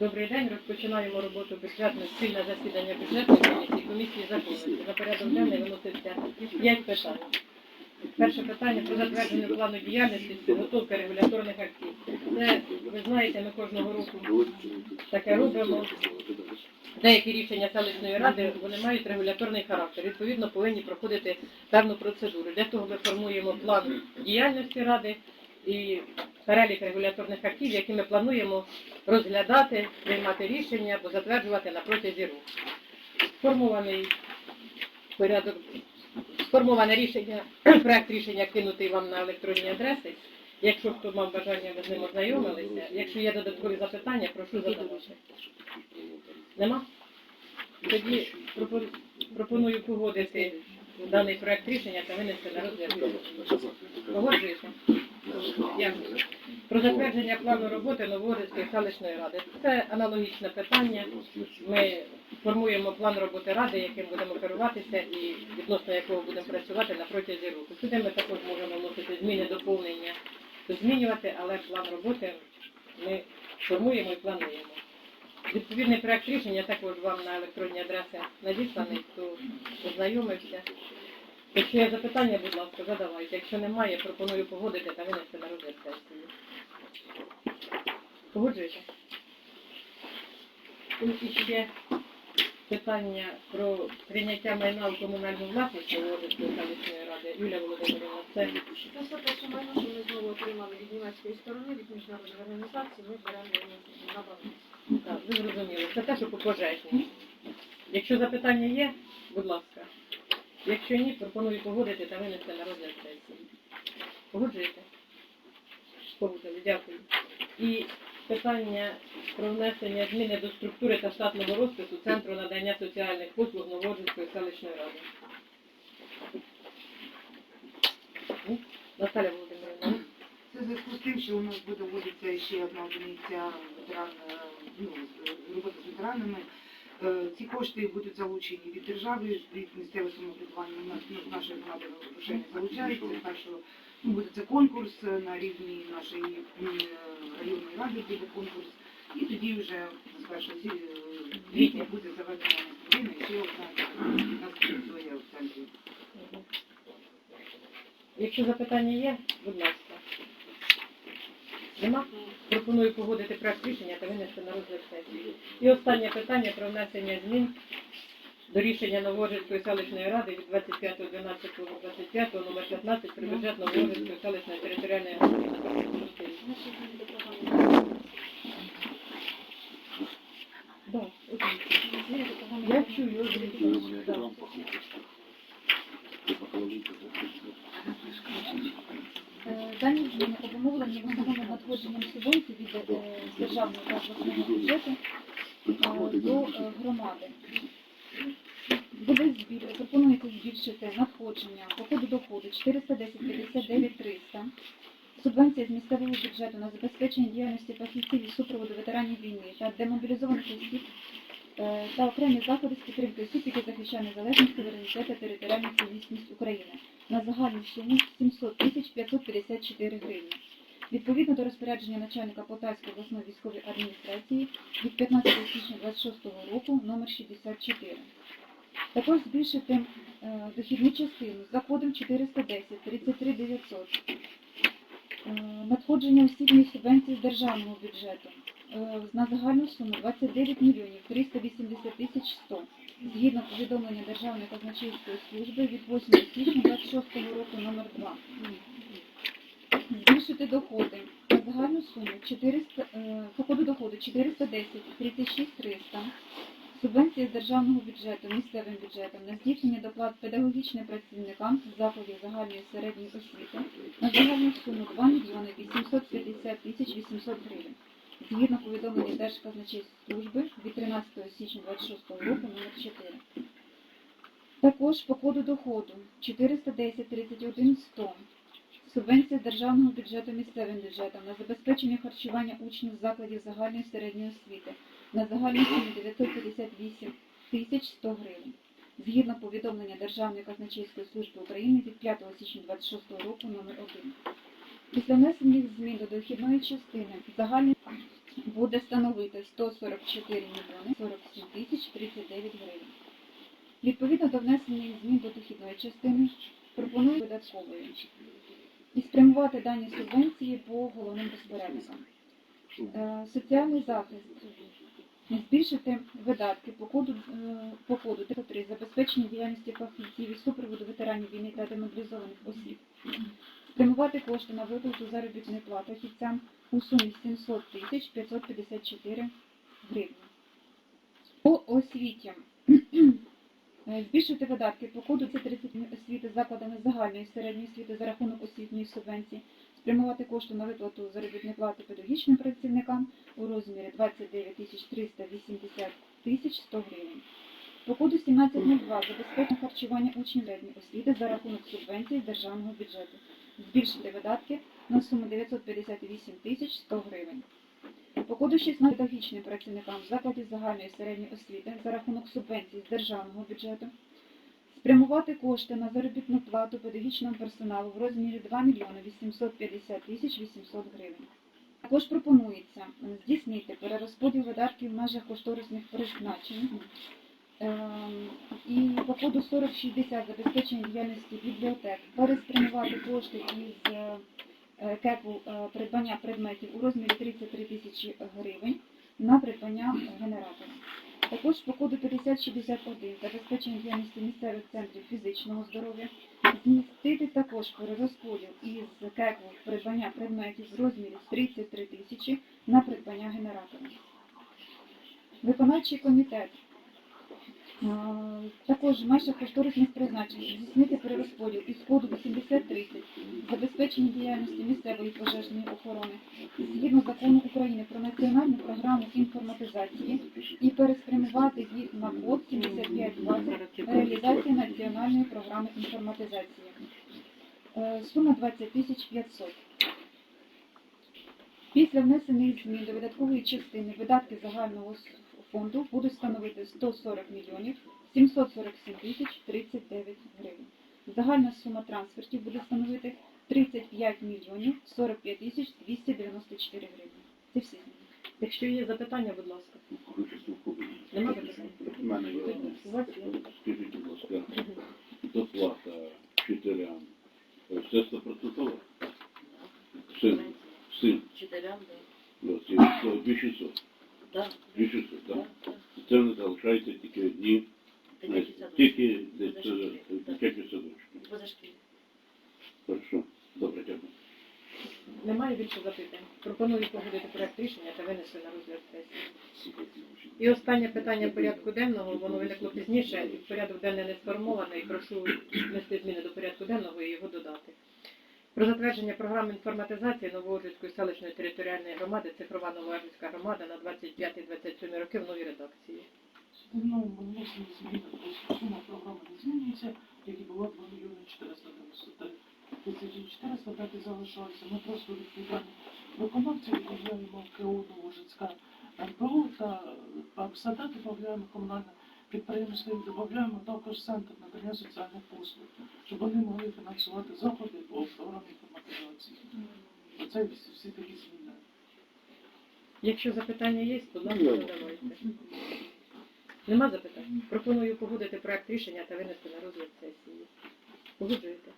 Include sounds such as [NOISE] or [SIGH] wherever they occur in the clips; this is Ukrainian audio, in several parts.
Добрий день. Розпочинаємо роботу бюджетної спільне засідання бюджетної комісії, комісії законності. На порядок денний виноситься п'ять питань. Перше питання про затвердження плану діяльності з підготовки регуляторних актів. Це, ви знаєте, ми кожного року таке робимо. Деякі рішення селищної ради вони мають регуляторний характер. Відповідно, повинні проходити певну процедуру. Для того ми формуємо план діяльності ради і перелік регуляторних актів, які ми плануємо розглядати, приймати рішення або затверджувати на протязі року. Сформований порядок, сформоване рішення, [CLEARS THROAT] проект рішення кинутий вам на електронні адреси. Якщо хто мав бажання, ви з ним ознайомилися. Якщо є додаткові запитання, прошу задавати. Нема? Тоді пропоную погодити даний проект рішення та винести на розгляд. Погоджуєте? Про затвердження плану роботи Новорізької селищної ради. Це аналогічне питання. Ми формуємо план роботи ради, яким будемо керуватися і відносно якого будемо працювати на протязі року. Сюди ми також можемо вносити зміни, доповнення, змінювати, але план роботи ми формуємо і плануємо. Відповідний проект рішення також вам на електронні адреси надісланий, хто ознайомився. Якщо є запитання, будь ласка, задавайте. Якщо немає, пропоную погодити та винести на розгляд сесії. Погоджуєте? І ще питання про прийняття майна в комунальну власність Володимирської селищної ради. Юлія Володимирівна, це Це все те, що майно, що ми знову отримали від німецької сторони, від міжнародної організації, ми беремо на баланс. так, ви зрозуміли. Це те, що по пожежній. Якщо запитання є, будь ласка. Якщо ні, пропоную погодити та винести на розгляд сесії. Погоджуєте? Погодили, дякую. І питання про внесення зміни до структури та штатного розпису Центру надання соціальних послуг Новоржинської селищної ради. Наталя Володимирівна. Це зв'язку з тим, що у нас буде вводиться ще одна одиниця ветеран, е, ну, роботи з ветеранами. Е, Ці кошти будуть залучені від держави, від місцевого самоврядування. Ну, наша громада не залучається, так що ну, буде це конкурс е, на рівні нашої е, районної ради буде конкурс. І тоді вже з 1 сі- е, квітня буде заведена година і ще одна нас працює в центрі. Якщо запитання є, будь ласка. Нема? Пропоную погодити проект рішення та винести на розгляд сесії. І останнє питання про внесення змін до рішення Новоржицької селищної ради від 25.12.25 номер 15 про бюджет Новоржицької селищної територіальної громади. Да. Я чую, Дані зміни обумовлені в основному надходженням з державного та обласного бюджету до е, громади. Буде збір, пропонується збільшити надходження по коду доходу 410 59 300. Субвенція з місцевого бюджету на забезпечення діяльності фахівців із супроводу ветеранів війни та демобілізованих осіб е, та окремі заходи з підтримки осіб, які захищають незалежність, суверенітет та територіальну цілісність України на загальну суму 700 тисяч 554 гривні. Відповідно до розпорядження начальника Полтавської обласної військової адміністрації від 15 січня 26 року номер 64. Також збільшити е, дохідну частину за кодом 410 33 900. Е, надходження осібної субвенції з державного бюджету е, на загальну суму 29 мільйонів 380 тисяч 100 згідно повідомлення Державної казначейської служби від 8 січня 26 року номер 2. Збільшити доходи на загальну суму 400, е, по коду доходу 410 36 300 Субвенція з державного бюджету місцевим бюджетом на здійснення доплат педагогічним працівникам закладів загальної середньої освіти на загальну суму 2 мільйони 850 тисяч 800 гривень. Згідно повідомлення Держказначейської служби від 13 січня 26 року номер 4. Також по коду доходу 410 31 100 Субвенція державного бюджету місцевим бюджетом на забезпечення харчування учнів закладів загальної середньої освіти на загальну суму 958 тисяч 100 гривень. Згідно повідомлення Державної казначейської служби України від 5 січня 26 року номер 1. Після внесення змін до дохідної частини загальний буде становити 144 мільйони 47 тисяч 39 гривень. Відповідно до внесення змін до дохідної частини пропоную видатковою і спрямувати дані субвенції по головним розпорядникам. Е, Соціальний захист збільшити видатки по коду е, по коду 3 забезпечення діяльності фахівців із супроводу ветеранів війни та демобілізованих осіб. Спрямувати кошти на виплату заробітної плати фахівцям у сумі 700 тисяч 554 гривні. По освіті збільшити видатки по коду це 30 освіти закладами загальної середньої освіти за рахунок освітньої субвенції, спрямувати кошти на виплату заробітної плати педагогічним працівникам у розмірі 29 380 тисяч 100 гривень. По коду 1702 забезпечення харчування учнів середньої освіти за рахунок субвенції державного бюджету. Збільшити видатки на суму 958 тисяч 100 гривень. По коду 16 педагогічним працівникам закладів загальної середньої освіти за рахунок субвенцій з державного бюджету спрямувати кошти на заробітну плату педагогічному персоналу в розмірі 2 мільйони 850 тисяч 800 гривень. Також пропонується здійснити перерозподіл видатків в межах кошторисних призначень. Ем, І по коду 4060 забезпечення діяльності бібліотек переспрямувати кошти із е, кепу е, придбання предметів у розмірі 33 тисячі гривень на придбання генератора. Також по коду 5061 забезпечення діяльності місцевих центрів фізичного здоров'я змістити також перерозподіл із кепу придбання предметів в розмірі 33 тисячі на придбання генератора. Виконавчий комітет також межах кошторисних призначень здійснити перерозподіл із коду 8030 забезпечення діяльності місцевої пожежної охорони згідно закону України про національну програму інформатизації і переспрямувати їх на код 7520 реалізація національної програми інформатизації. Е, Сума 20 тисяч 500. Після внесених змін до видаткової частини видатки загального с- фонду будуть становити 140 мільйонів 747 тисяч 39 гривень. Загальна сума трансфертів буде становити 35 мільйонів 45 тисяч 294 гривень. Це всі зміни. Якщо є запитання, будь ласка. Нема запитань? У мене є одне. У вас є? Скажіть, будь ласка, доплата вчителям. Все стопроцентово? Син, син, Вчителям, ну, 2600. Да, 2600, да, так? да. Це не залишається тільки одні, тільки да. дитячі садочки. Хорошо, добре, дякую. Немає більше запитань. Пропоную погодити проект рішення та винести на розгляд сесії. І останнє питання порядку денного, воно виникло пізніше, і порядок денний не сформований. Прошу внести зміни до порядку денного і його додати. Про затвердження програми інформатизації Новооржицької селищної територіальної громади цифрова Новооржицька громада на 25-27 роки в новій редакції. Ну, внесені зміни, сума програми не змінюється, як і була 2 мільйони 493 тисячі 400, так і залишалося. Ми просто відповідальні виконавці відправляємо КО Новожицька РПО та ПАПСАДА додаємо комунальне підприємство і додаємо також центр надання соціальних послуг, щоб вони могли фінансувати заходи по програмі інформатизації. Оце всі, всі такі зміни. Якщо запитання є, будь ласка, задавайте. Нема запитань? Пропоную погодити проект рішення та винести на розгляд сесії. Погоджуєте?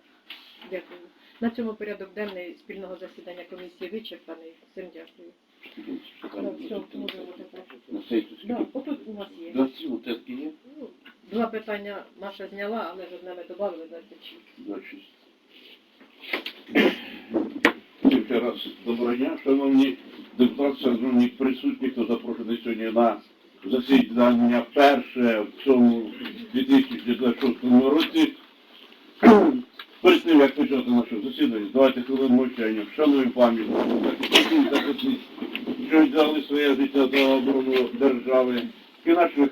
Дякую. На цьому порядок денний спільного засідання комісії вичерпаний. Всім дякую. Отут у нас є. Є? Ну, Два питання Маша зняла, але ж одне ми додали 26. 26. Ще раз доброго дня, шановні депутати, шановні присутні, хто запрошений сьогодні на засідання перше в цьому 2026 році. Перед тим, як почати наше засідання, давайте хвилину мовчання, вшануємо пам'ять віддали своє життя за оборону держави. І наших